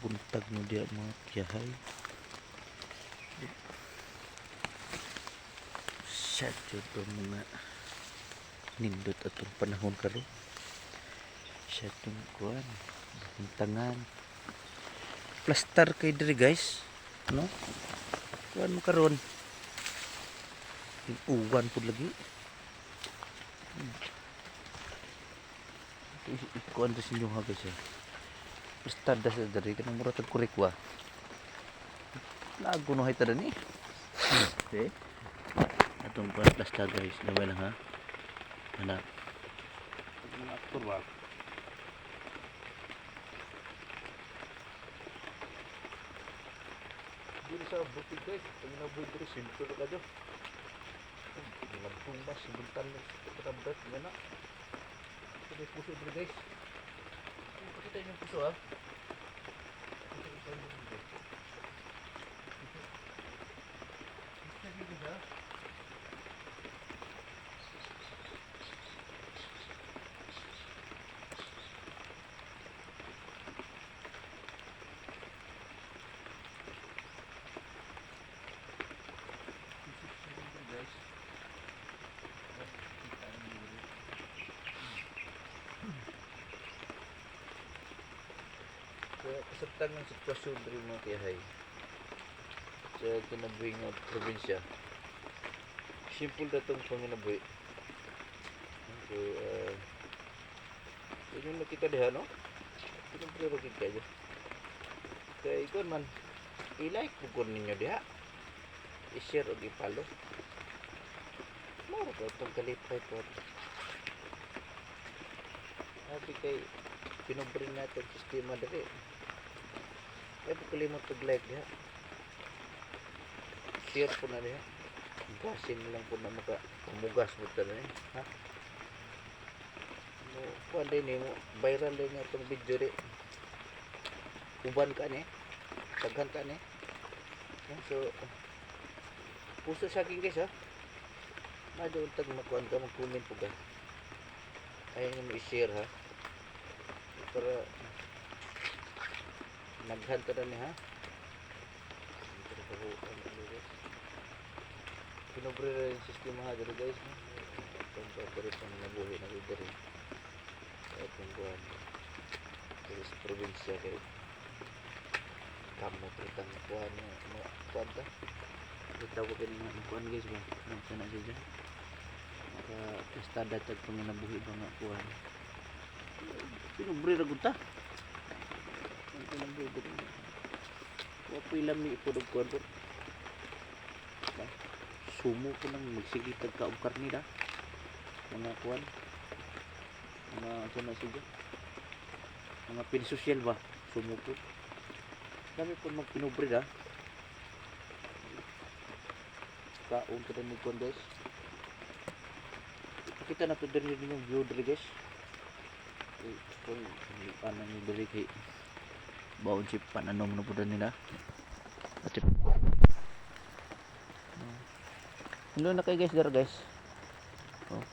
buntag mo diya mga kiyahay. Sad yun to mga nindot atong panahon karon sad yung kuan buntangan. Plaster kay diri guys no? Kuan mo karon. Uwan pud lagi. Kuan to sinyo ha guys eh. Plaster da sa diri kanang mura tag kurikwa lago no hay tada ni okay atong kuan plaster guys gamay lang ha anak Mga aktor ba? Dili sa bukid guys, pag nabuhay diri simple ka jo. Ginabong ba simuntan mo sa katabrat nga na. Ito yung puso diri guys. Pakita yung puso ha. Pakita yung puso guys. Pakita yung puso ha. guys. Kaya kasabtan ng sitwasyon diri mga kiyahay sa kinabuhi nga probinsya. Simple na itong panginabuhi. So, uh, yun yung nakita diha, no? Pinagpiro rin kayo. Kaya ikon man, i-like po ko ninyo diha i-share o i-follow. Maro ka itong kalipay po. Sabi kay pinubrin natin sistema dali. Po kalimot pag-like diha. Share po na diha. Gasin lang po na maka umugas mo ito na Ha? No, kuwan din eh mo. Viral din nga itong video di. Uban ka ni. Taghan ka ni. So, puso sa akin guys ha medyo untag magkuhan ka mag-comment po ka ayaw nyo i-share ha para naghanta na niya ha pinobre na yung sistema ha dito guys itong pagkarit ang nabuhi na dito rin itong kuhan dito sa probinsya kayo kamot itang kuhan mga kuhan ta Itawagin nga ang kuhan guys ba? Nang sana siya dyan. Maka kastada tag kung nabuhi ba nga kuhan. Pinubre ra gud ta. Ang pinubre gud. Wa pilam ni ipod og kuhan po. Ba? Sumo ko lang magsige tag ka og karni da. Mga kuhan. Mga sana siya dyan. Mga pinsosyal ba? Sumo ko. Dami po magpinubre da. kaon kita ni kon guys kita na to din yung view guys Eh, pa na ni diri kay baon si pananom na pud nila. At ano na kay guys dar guys